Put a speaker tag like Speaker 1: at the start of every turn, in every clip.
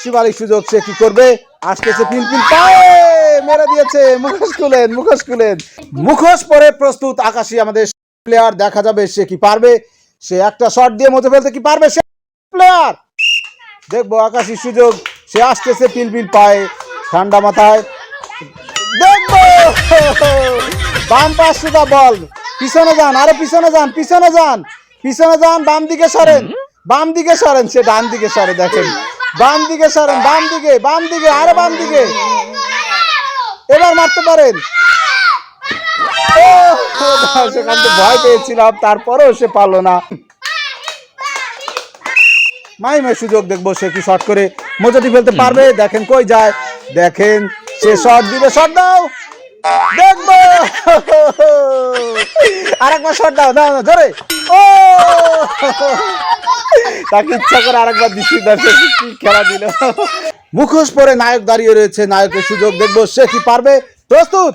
Speaker 1: শিবালিক সুযোগ সে কি করবে? আসতেছে পিনপিন পায়ে! মেরে দিয়েছে! মুখোশ খুলেন মুখোশ খুলেন। মুখোশ পরে প্রস্তুত আকাশী আমাদের প্লেয়ার দেখা যাবে সে কি পারবে। সে একটা শট দিয়ে মধ্যে ফেলতে কি পারবে সে প্লেয়ার দেখব আকাশী সুযোগ, সে আসতেছে পিলপিল পায়ে, ঠান্ডা মাথায়। দেখব! বাম পাশ সুদা বল, পিছনে যান, আরে পিছনে যান পিছনে যান পিছনে যান, বাম দিকে সরেন, বাম দিকে সরেন, সে ডান দিকে সরে, দেখেন। বাম দিকে সরেন বাম দিকে বাম দিকে আরে বাম দিকে। এবার মারতে পারেন। সেখান থেকে ভয় পেয়েছিলাম তারপরেও সে পারল না। মাইমের সুযোগ দেখব সে কি শর্ট করে। মোজাটি ফেলতে পারবে দেখেন কই যায়। দেখেন সে শট দিবে শট দাও। দেখব। আরেকবার দাও দাও দাও, ধরে ও তাকে ইচ্ছা করে আরেকবার দিচ্ছি দর্শক কি খেলা দিল? মুখোশ পরে নায়ক দাঁড়িয়ে রয়েছে নায়কের সুযোগ দেখব সে কি পারবে? প্রস্তুত?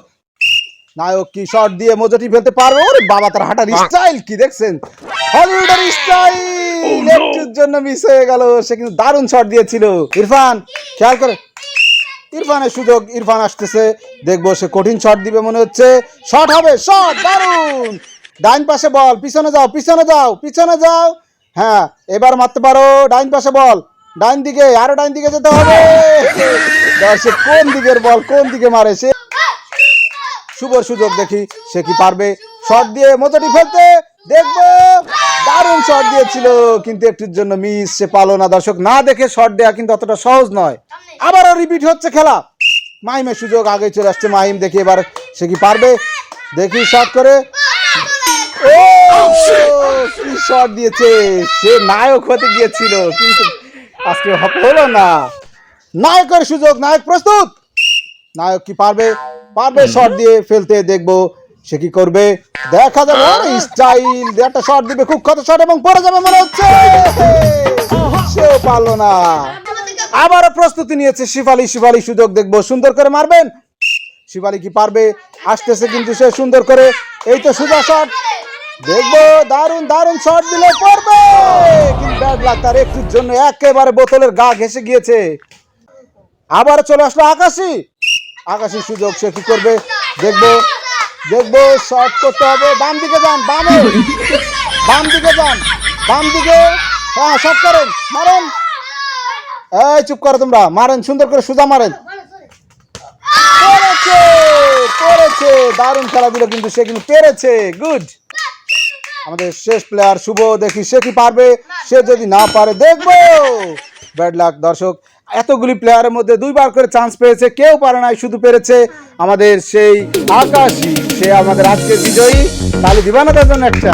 Speaker 1: নায়ক কি শট দিয়ে মোজাটি ফেলতে পারবে? ওরে বাবা তার হাঁটার স্টাইল কি দেখছেন? হলিউডের স্টাইল একটুর জন্য মিস হয়ে গেল সে কিন্তু দারুণ শট দিয়েছিল। ইরফান খেয়াল করে। ইরফানের সুযোগ ইরফান আসতেছে দেখব সে কঠিন শট দিবে মনে হচ্ছে। শট হবে শট দারুণ! ডাইন পাশে বল পিছনে যাও পিছনে যাও পিছনে যাও। হ্যাঁ এবার মারতে পারো। ডাইন পাশে বল। ডাইন দিকে, আরও ডাইন দিকে যেতে হবে। কোন দিকের বল, কোন দিকে মারে, সে শুভ সুযোগ দেখি, সে কি পারবে। শট দিয়ে মোচাটি ফেলতে দেখব। দারুণ শট দিয়েছিল, কিন্তু একটুর জন্য মিস, সে পালো না। দর্শক, না দেখে শট দেওয়া কিন্তু অতটা সহজ নয়। আবারও রিপিট হচ্ছে খেলা। মাহিমের সুযোগ আগে চলে আসছে। মাহিম দেখি এবার সে কি পারবে। দেখি শট করে। ও! কি শট দিয়েছে। সে নায়ক হতে গিয়েছিল কিন্তু আজকে হলো না। নায়কের সুযোগ নায়ক প্রস্তুত। নায়ক কি পারবে? পারবে শট দিয়ে ফেলতে দেখব সে কি করবে। দেখা যাবে স্টাইল একটা শট দিবে খুব কত শট এবং পড়ে যাবে মনে হচ্ছে। সেও পারল না। আবারও প্রস্তুতি নিয়েছে শিফালি। শিফালি সুযোগ দেখব সুন্দর করে মারবেন। শিফালি কি পারবে? আসতেছে কিন্তু সে সুন্দর করে। এই তো সুজা শট দেখব, দারুণ দারুণ শট দিলে পড়বে। কিন্তু ব্যাড লাগ তার একটুর জন্য একেবারে বোতলের গা ঘেসে গিয়েছে। আবার চলে আসলো আকাশি। আকাশি সুযোগ, সে কি করবে? দেখব দেখব শর্ট করতে হবে। বাম দিকে যান, বামে। বাম দিকে যান, বাম দিকে। হ্যাঁ শর্ট করেন, মারেন। এই, চুপ করো তোমরা, মারেন, সুন্দর করে সুজা মারেন। পেরেছে পেরেছে দারুণ খেলা দিল কিন্তু সে কিন্তু পেরেছে গুড আমাদের শেষ প্লেয়ার শুভ, দেখি সে কি পারবে? সে যদি না পারে, দেখব। ব্যাড লাক দর্শক। এতগুলি প্লেয়ারের মধ্যে দুইবার করে চান্স পেয়েছে, কেউ পারে নাই, শুধু পেরেছে আমাদের সেই আকাশী। সে আমাদের আজকে বিজয়ী। তাহলে দিবানা তার জন্য একটা।